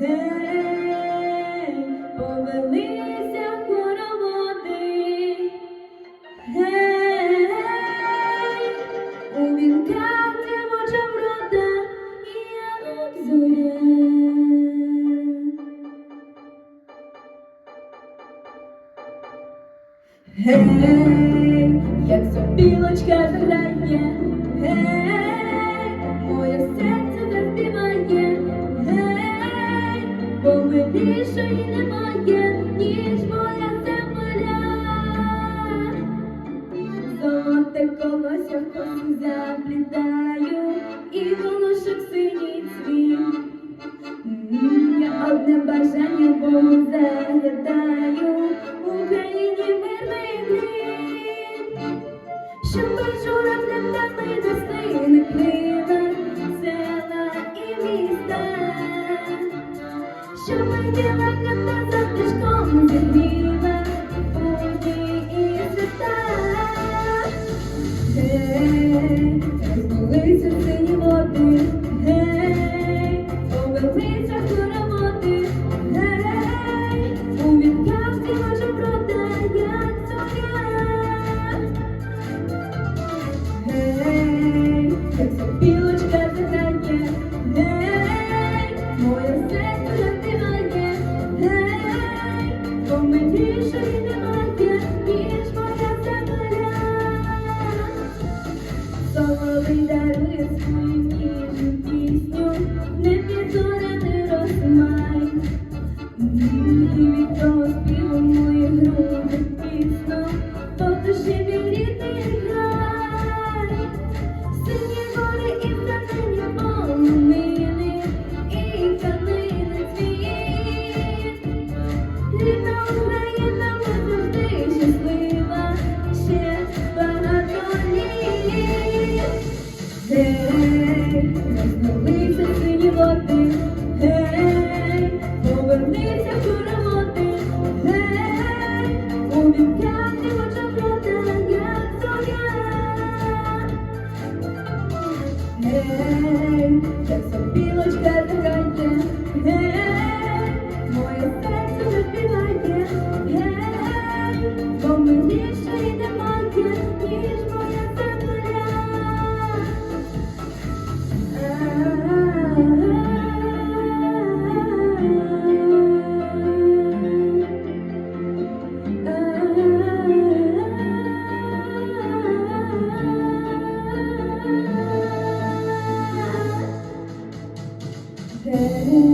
Гей, повелися хороводи, гей, у вінках тривожа врода і як зоря. Гей, як сопілочка зрає, гей, моя серце. Бо милішої немає, ніж моя земля. Золоте колося в косу заплітаю, і волошок синій цвіт. Одне бажання Богу загадаю, Україні мирний. Щоб жура для тебе весни remember. Бо милішої води, гей, повернися хороводи, гей, у віках дівоча Hey